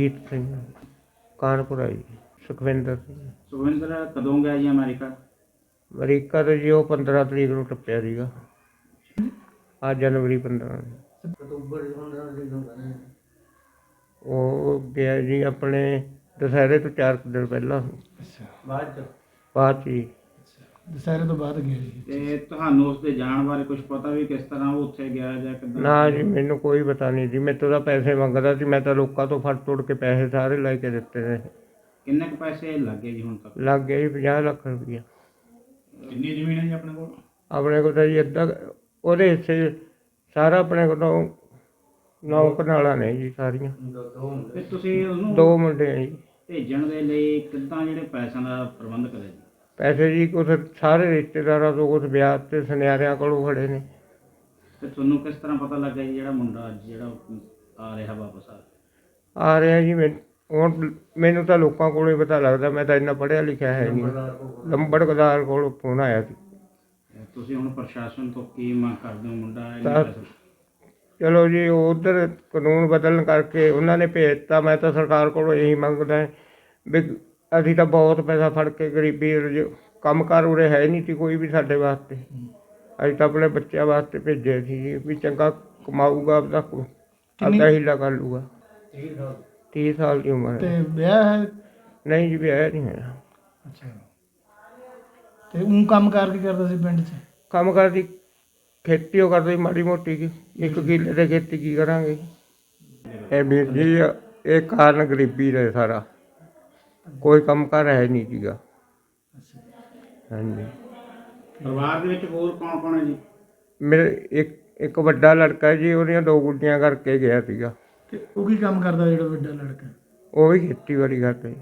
ਜੀਤ ਸਿੰਘ ਕਾਨਪੁਰਾ ਜੀ ਸੁਖਵਿੰਦਰ ਸਿੰਘ। ਸੁਖਵਿੰਦਰ ਕਦੋਂ ਗਿਆ ਜੀ ਅਮਰੀਕਾ? ਅਮਰੀਕਾ ਤੋਂ ਜੀ ਉਹ 15 ਤਰੀਕ ਨੂੰ ਟੱਪਿਆ ਸੀਗਾ। ਆ ਜਨਵਰੀ 15 ਨੂੰ। ਉਹ ਗਿਆ ਜੀ ਆਪਣੇ ਦੁਸਹਿਰੇ ਤੋਂ 4 ਦਿਨ ਪਹਿਲਾਂ। ਬਾਅਦ ਚ? ਬਾਅਦ 'ਚ ਜੀ। ਦੁਸਹਿਰੇ ਤੋਂ ਬਾਅਦ ਗਿਆ ਜੀ। ਤੇ ਤੁਹਾਨੂੰ ਉਸ ਦੇ ਜਾਣ ਬਾਰੇ ਕੁਝ ਪਤਾ ਵੀ ਕਿਸ ਤਰ੍ਹਾਂ ਉਹ ਉੱਥੇ ਗਿਆ ਜਾਂ ਕਿੱਦਾਂ ਨਾ ਜੀ ਮੈਨੂੰ ਕੋਈ ਪਤਾ ਨਹੀਂ ਜੀ। ਮੇਰੇ ਤੋਂ ਤਾਂ ਪੈਸੇ ਮੰਗਦਾ ਸੀ ਮੈਂ ਤਾਂ ਲੋਕਾਂ ਤੋਂ ਫੜ ਤੋੜ ਕੇ ਪੈਸੇ ਸਾਰੇ ਲੈ ਕੇ ਦਿੱਤੇ ਨੇ। ਕਿੰਨੇ ਕੁ ਪੈਸੇ ਲੱਗੇ ਜੀ ਹੁਣ ਤੱਕ? ਲੱਗ ਗਿਆ ਜੀ 50 ਲੱਖ ਰੁਪਈਆ। ਕਿੰਨੀ ਜ਼ਮੀਨ ਹੈ ਜੀ ਆਪਣੇ ਕੋਲ? ਆਪਣੇ ਕੋਲ ਤਾਂ ਜੀ ਅੱਧਾ ਉਹਦੇ ਹਿੱਸੇ ਸਾਰਾ ਆਪਣੇ ਕੋਲ ਨੌ ਕਨਾਲਾਂ ਨੇ ਜੀ ਸਾਰੀਆਂ। ਤੇ ਤੁਸੀਂ ਉਹਨੂੰ ਦੋ ਮੁੰਡੇ ਆ ਜੀ। ਭੇਜਣ ਦੇ ਲਈ ਕਿੱਦਾਂ ਜਿਹੜੇ ਪੈਸਿਆਂ ਦਾ ਪ੍ਰਬੰਧ ਕਰਿਆ ਜੀ? ਪੈਸੇ ਜੀ ਕੁਛ ਸਾਰੇ ਰਿਸ਼ਤੇਦਾਰਾਂ ਤੋਂ ਕੁਛ ਵਿਆਹ ਤੇ ਸੁਨਿਆਰਿਆਂ ਕੋਲੋਂ ਫੜੇ ਨੇ। ਤੇ ਤੁਹਾਨੂੰ ਕਿਸ ਤਰ੍ਹਾਂ ਪਤਾ ਲੱਗਾ ਜੀ ਜਿਹੜਾ ਮੁੰਡਾ ਅੱਜ ਜਿਹੜਾ ਆ ਰਿਹਾ ਵਾਪਸ ਆ ਆ ਰਿਹਾ ਜੀ ਮੈਂ ਹੁਣ ਮੈਨੂੰ ਤਾਂ ਲੋਕਾਂ ਕੋਲੋਂ ਹੀ ਪਤਾ ਲੱਗਦਾ ਮੈਂ ਤਾਂ ਇੰਨਾ ਪੜ੍ਹਿਆ ਲਿਖਿਆ ਹੈ ਨਹੀਂ। ਲੰਬੜਦਾਰ ਕੋਲੋਂ ਫੋਨ ਆਇਆ ਸੀ। ਤੁਸੀਂ ਹੁਣ ਪ੍ਰਸ਼ਾਸਨ ਤੋਂ ਕੀ ਮੰਗ ਕਰਦੇ ਹੋ ਮੁੰਡਾ? ਇੰਨੇ ਤਾਂ- ਪੈਸੇ- ਚਲੋ ਜੀ ਉਧਰ ਕਾਨੂੰਨ ਬਦਲਣ ਕਰਕੇ ਉਹਨਾਂ ਨੇ ਭੇਜਤਾ ਮੈਂ ਤਾਂ ਸਰਕਾਰ ਕੋਲੋਂ ਇਹੀ ਮੰਗਦਾ ਵੀ ਅਸੀਂ ਤਾਂ ਬਹੁਤ ਪੈਸਾ ਫੜ ਕੇ ਗਰੀਬੀ ਰਜ- ਕੰਮ ਕਾਰ ਉਰੇ ਹੈ ਨਹੀਂ ਸੀ ਕੋਈ ਵੀ ਸਾਡੇ ਵਾਸਤੇ। ਅਸੀਂ ਤਾਂ ਆਪਣੇ ਬੱਚਿਆਂ ਵਾਸਤੇ ਭੇਜਿਆ ਸੀ ਜੀ ਵੀ ਚੰਗਾ ਕਮਾਊਗਾ ਆਪਦਾ ਕੋ- ਆਪਦਾ ਹੀਲਾ ਕਰ ਲੂਗਾ 30 ਸਾਲ। ਦੀ ਉਮਰ ਤੇ ਵਿਆਹ ਹੈ? ਨਹੀਂ ਜੀ ਵਿਆਹ ਨਹੀਂ ਹੋਇਆ। ਅੱਛਾ। ਤੇ ਉਹ ਕੰਮ ਕਾਰ ਕੀ ਕਰਦਾ ਸੀ ਪਿੰਡ 'ਚ? ਕੰਮ ਕਰਦੀ ਖੇਤੀ ਉਹ ਕਰਦੇ ਮਾੜੀ ਮੋਟੀ ਕੀ ਇੱਕ ਕਿੱਲੇ ਤੇ ਖੇਤੀ ਕੀ ਕਰਾਂਗੇ। ਇਹ ਵੀਰ ਜੀ ਇਹ ਕਾਰਨ ਗਰੀਬੀ ਦਾ ਹੈ ਸਾਰਾ। ਕੋਈ ਕੰਮ ਕਰ ਹੈ ਨਹੀਂ ਸੀਗਾ। ਹਾਂਜੀ। ਪਰਿਵਾਰ ਦੇ ਵਿੱਚ ਹੋਰ ਕੌਣ ਕੌਣ ਹੈ ਜੀ? ਮੇਰੇ ਇੱਕ ਇੱਕ ਵੱਡਾ ਲੜਕਾ ਜੀ ਉਹਦੀਆਂ ਦੋ ਗੁੱਡੀਆਂ ਕਰਕੇ ਗਿਆ ਸੀਗਾ। ਤੇ ਉਹ ਕੀ ਕੰਮ ਕਰਦਾ ਜਿਹੜਾ ਵੱਡਾ ਲੜਕਾ? ਉਹ ਵੀ ਖੇਤੀਬਾੜੀ ਕਰਦਾ। ਜੀ